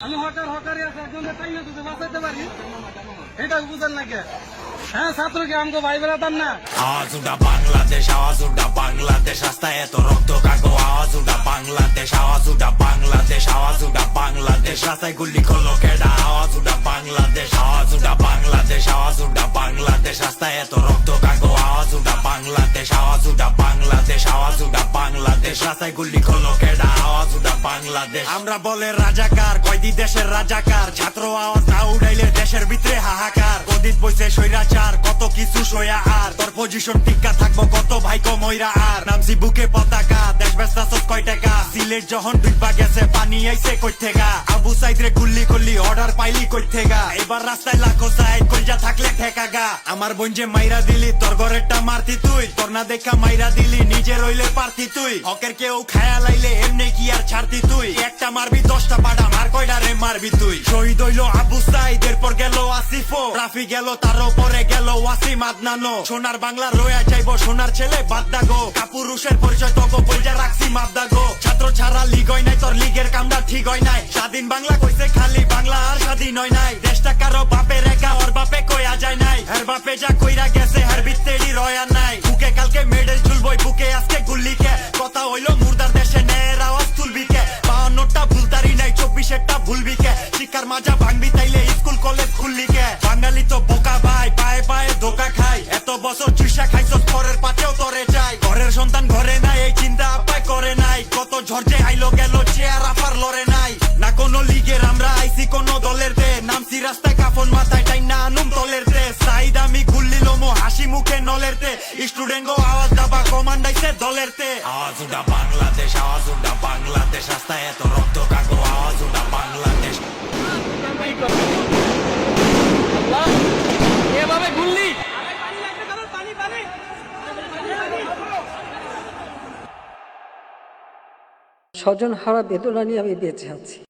আমি হকার হকারি আছে একজনের না যদি বাঁচাইতে পারি এটা বুঝেন নাকি হ্যাঁ ছাত্রকে আমাকে ভাই বেড়াতাম না আওয়াজ উঠা বাংলাদেশ আওয়াজ উঠা বাংলাদেশ রাস্তায় এত রক্ত কাগো আওয়াজ উঠা বাংলাদেশ আওয়াজ উঠা বাংলাদেশ আওয়াজ উঠা বাংলাদেশ রাস্তায় গুলি করল কেডা আওয়াজ উঠা বাংলাদেশ আওয়াজ উঠা বাংলাদেশ আওয়াজ উঠা বাংলাদেশ রাস্তায় এত রক্ত কাগো আওয়াজ উঠা বাংলাদেশ আওয়াজ উঠা বাংলাদেশ আওয়াজ উঠা বাংলাদেশ রাস্তায় গুলি করল কেডা আওয়াজ উঠা বাংলাদেশ। আমরা বলে রাজাকার কয়দি দেশের রাজাকার ছাত্র আওয়াজ না উড়াইলে দেশের ভিতরে হাহাকার। কদিত বইছে সৈরাচার কত কিছু সয়া আর। তোর পজিশন টিকা থাকব কত ভাইকো ময়রা আর। নামছি বুকে পতাকা, দেশ ব্যস্ত কয় টাকা। সিলেট যখন ডুববা গেছে, পানি আইছে কই থেকে? আবু সাইদরে গুল্লি করলি অর্ডার পাইলি কই থেকে? এবার রাস্তায় লাখো সাইড কইজা থাকলে ঠেকা গা। আমার বোন যে মাইরা দিলি, তোর ঘরেরটা মারতি তুই। তোর না দেখা মাইরা দিলি, নিজে রইলে পারতি তুই। হকের কেউ খায়া লাইলে এমনি কি আর ছাড়তি তুই? একটা মারবি, দশটা পাড়া, মার কয়টা রে মারবি তুই? শহীদ হইল আবু সাইদ এরপর গেল আসিফো রাফি গেল তার পরে গেল ওয়াসিম আদনানো সোনার বাংলা রয়া যাইবো, সোনার ছেলে বাদদাগো কাপুরুষের পরিচয় তগো বইজা রাখছি মাবদাগো ছাত্র ছাড়া লিগ হয় নাই, তোর লিগের কামটা ঠিক হয় নাই। স্বাধীন বাংলা কইছে খালি বাংলা আর স্বাধীন হয় নাই। দেশটা কারও বাপের একা ওর বাপে কইয়া যায় নাই। হের বাপে যা কইরা গেছে, হের বিত্তেড়ি রয়া নাই। বুকে কালকে মেডেল ঝুলবই বুকে আজকে গুল্লিকে। কথা হইল, মুর্দার দেশে নের আওয়াজ তুলবি বাহান্নটা ভুলতারি নাই, চব্বিশেরটা ভুলবি কে শিক্ষার মাজা ভাঙবি তাইলে চুষা খাইছ পরের পাতেও তরে চাই ঘরের সন্তান ঘরে নাই, এই চিন্তা আপায় করে নাই। কত ঝড়ে আইলো গেল, চেয়ার আপার লড়ে নাই। না কোনো লিগের আমরা আইছি, কোন দলের দে। নামছি রাস্তায় কাফন মাথায় টাই না আনুম দলের দে। সাইদ আমি গুল্লি লোমো, হাসি মুখে নলের তে স্টুডেন্ট গো আওয়াজ দাবা কমান্ডাইছে দলের তে আওয়াজ উঠা বাংলাদেশ, আওয়াজ উঠা বাংলাদেশ, রাস্তায় এত রক্ত স্বজন হারা বেদনা নিয়ে আমি বেঁচে আছি।